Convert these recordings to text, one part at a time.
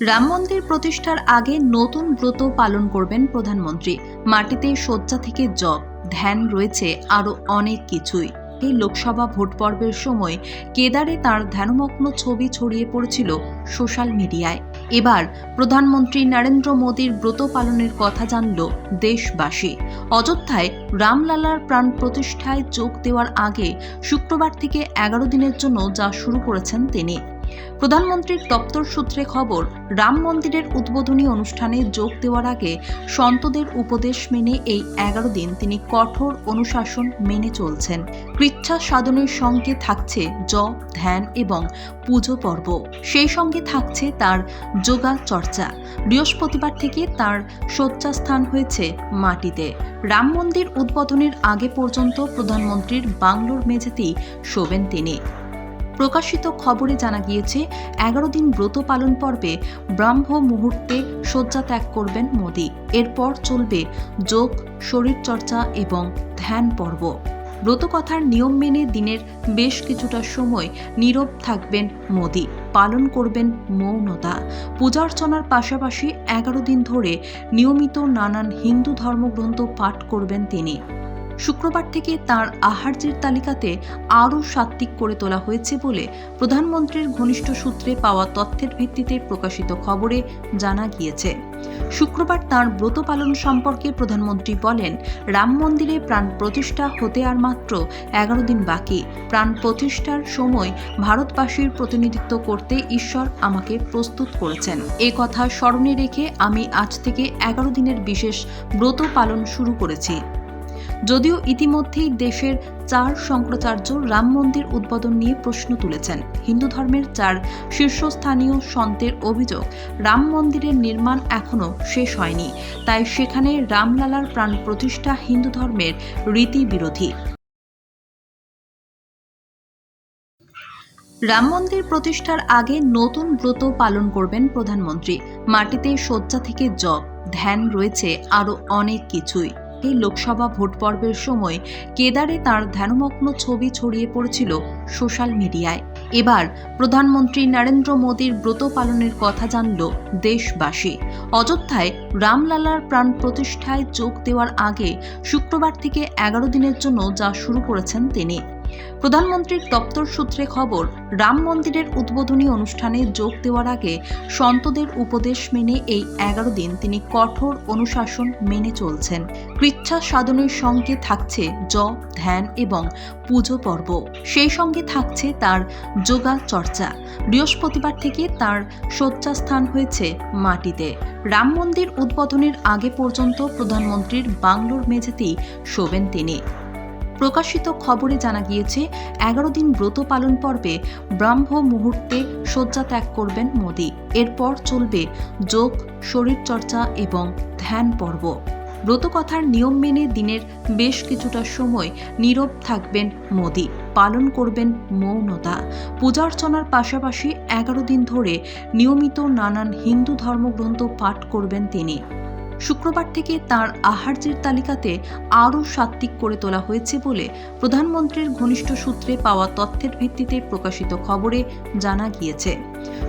রাম মন্দির প্রতিষ্ঠার আগে নতুন ব্রত পালন করবেন প্রধানমন্ত্রী। মাটিতে শয্যা থেকে জব, ধ্যান রয়েছে আরও অনেক কিছুই। এই লোকসভা ভোট পর্বের সময় কেদারে তার ধ্যানমগ্ন ছবি ছড়িয়ে পড়েছিল সোশ্যাল মিডিয়ায়। এবার প্রধানমন্ত্রী নরেন্দ্র মোদীর ব্রত পালনের কথা জানল দেশবাসী। অযোধ্যায় রামলালার প্রাণ প্রতিষ্ঠায় যোগ দেওয়ার আগে শুক্রবার থেকে এগারো দিনের জন্য যা শুরু করেছেন তিনি। প্রধানমন্ত্রীর দপ্তর সূত্রে খবর, রাম মন্দিরের উদ্বোধনী অনুষ্ঠানে যোগ দেওয়ার আগে সন্তদের উপদেশ মেনে এই এগারো দিন তিনি কঠোর অনুশাসন মেনে চলছেন। কৃচ্ছা সাধনের সঙ্গে থাকছে জপ, ধ্যান এবং পুজো পর্ব। সেই সঙ্গে থাকছে তার যোগা চর্চা। বৃহস্পতিবার থেকে তার শয্যাস্থান হয়েছে মাটিতে। রাম মন্দির উদ্বোধনের আগে পর্যন্ত প্রধানমন্ত্রীর বাংলোর মেঝেতেই শোবেন তিনি। প্রকাশিত খবরে জানা গিয়েছে, এগারো দিন ব্রত পালন পর্বে ব্রাহ্ম মুহূর্তে শয্যা ত্যাগ করবেন মোদী। এরপর চলবে যোগ, শরীরচর্চা এবং ধ্যান পর্ব। ব্রতকথার নিয়ম মেনে দিনের বেশ কিছুটা সময় নীরব থাকবেন মোদী। পালন করবেন মৌনতা। পূজার্চনার পাশাপাশি এগারো দিন ধরে নিয়মিত নানান হিন্দু ধর্মগ্রন্থ পাঠ করবেন তিনি। শুক্রবার থেকে তার আহার্যের তালিকাতে আরও সাত্ত্বিক করে তোলা হয়েছে বলে প্রধানমন্ত্রীর ঘনিষ্ঠ সূত্রে পাওয়া তথ্যের ভিত্তিতে প্রকাশিত খবরে জানা গিয়েছে। শুক্রবার তার ব্রত পালন সম্পর্কে প্রধানমন্ত্রী বলেন, রাম মন্দিরে প্রাণ প্রতিষ্ঠা হতে আর মাত্র এগারো দিন বাকি। প্রাণ প্রতিষ্ঠার সময় ভারতবাসীর প্রতিনিধিত্ব করতে ঈশ্বর আমাকে প্রস্তুত করেছেন। এ কথা স্মরণে রেখে আমি আজ থেকে এগারো দিনের বিশেষ ব্রত পালন শুরু করেছি। যদিও ইতিমধ্যেই দেশের চার শঙ্করাচার্য রাম মন্দির উদ্বোধন নিয়ে প্রশ্ন তুলেছেন। হিন্দু ধর্মের চার শীর্ষস্থানীয় সন্তের অভিযোগ রাম মন্দিরের নির্মাণ এখনও শেষ হয়নি। তাই সেখানে রামলালার প্রাণ প্রতিষ্ঠা হিন্দু ধর্মের রীতি বিরোধী। রাম মন্দির প্রতিষ্ঠার আগে নতুন ব্রত পালন করবেন প্রধানমন্ত্রী। মাটিতে শয্যা থেকে জব ধ্যান রয়েছে আরও অনেক কিছুই। এই লোকসভা ভোট পর্বের সময় কেদারে তার ধ্যানমগ্ন ছবি ছড়িয়ে পড়েছিল সোশ্যাল মিডিয়ায়। এবার প্রধানমন্ত্রী নরেন্দ্র মোদীর ব্রত পালনের কথা জানল দেশবাসী। অযোধ্যায় রামলালার প্রাণ প্রতিষ্ঠায় যোগ দেওয়ার আগে শুক্রবার থেকে এগারো দিনের জন্য যা শুরু করেছেন তিনি। প্রধানমন্ত্রীর দপ্তর সূত্রে খবর, রাম মন্দিরের উদ্বোধনী অনুষ্ঠানে যোগ দেওয়ার আগে সন্তদের উপদেশ মেনে এই এগারো দিন তিনি কঠোর অনুশাসন মেনে চলছেন। কৃচ্ছা সাধনের সঙ্গে থাকছে জপ, ধ্যান এবং পুজো পর্ব। সেই সঙ্গে থাকছে তার যোগা চর্চা। বৃহস্পতিবার থেকে তার শয্যাস্থান হয়েছে মাটিতে। রাম মন্দির উদ্বোধনের আগে পর্যন্ত প্রধানমন্ত্রীর বাংলোর মেঝেতেই শোবেন তিনি। প্রকাশিত খবরে জানা গিয়েছে, এগারো দিন ব্রত পালন পর্বে ব্রাহ্ম মুহূর্তে শয্যা ত্যাগ করবেন মোদী। এরপর চলবে যোগ শরীরচর্চা এবং ধ্যান পর্ব। ব্রতকথার নিয়ম মেনে দিনের বেশ কিছুটা সময় নীরব থাকবেন মোদী। পালন করবেন মৌনতা। পূজার্চনার পাশাপাশি এগারো দিন ধরে নিয়মিত নানান হিন্দু ধর্মগ্রন্থ পাঠ করবেন তিনি। শুক্রবার থেকে তার আহার্যের তালিকাতে আরও সাত্ত্বিক করে তোলা হয়েছে বলে প্রধানমন্ত্রীর ঘনিষ্ঠ সূত্রে পাওয়া তথ্যের ভিত্তিতে প্রকাশিত খবরে জানা গিয়েছে।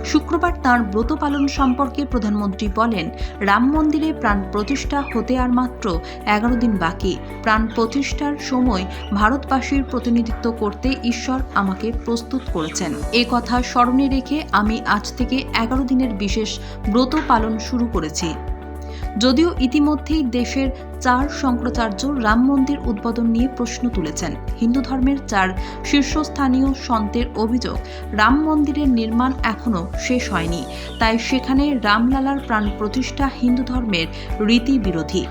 শুক্রবার তার ব্রত পালন সম্পর্কে প্রধানমন্ত্রী বলেন, রাম মন্দিরে প্রাণ প্রতিষ্ঠা হতে আর মাত্র এগারো দিন বাকি। প্রাণ প্রতিষ্ঠার সময় ভারতবাসীর প্রতিনিধিত্ব করতে ঈশ্বর আমাকে প্রস্তুত করেছেন। এ কথা স্মরণে রেখে আমি আজ থেকে এগারো দিনের বিশেষ ব্রত পালন শুরু করেছি। যদিও ইতিমধ্যেই দেশের চার শঙ্করাচার্য রাম মন্দির উদ্বোধন নিয়ে প্রশ্ন তুলেছেন। হিন্দু ধর্মের চার শীর্ষস্থানীয় সন্তের অভিযোগ রাম মন্দিরের নির্মাণ এখনও শেষ হয়নি। তাই সেখানে রামলালার প্রাণ প্রতিষ্ঠা হিন্দু ধর্মের রীতি বিরোধী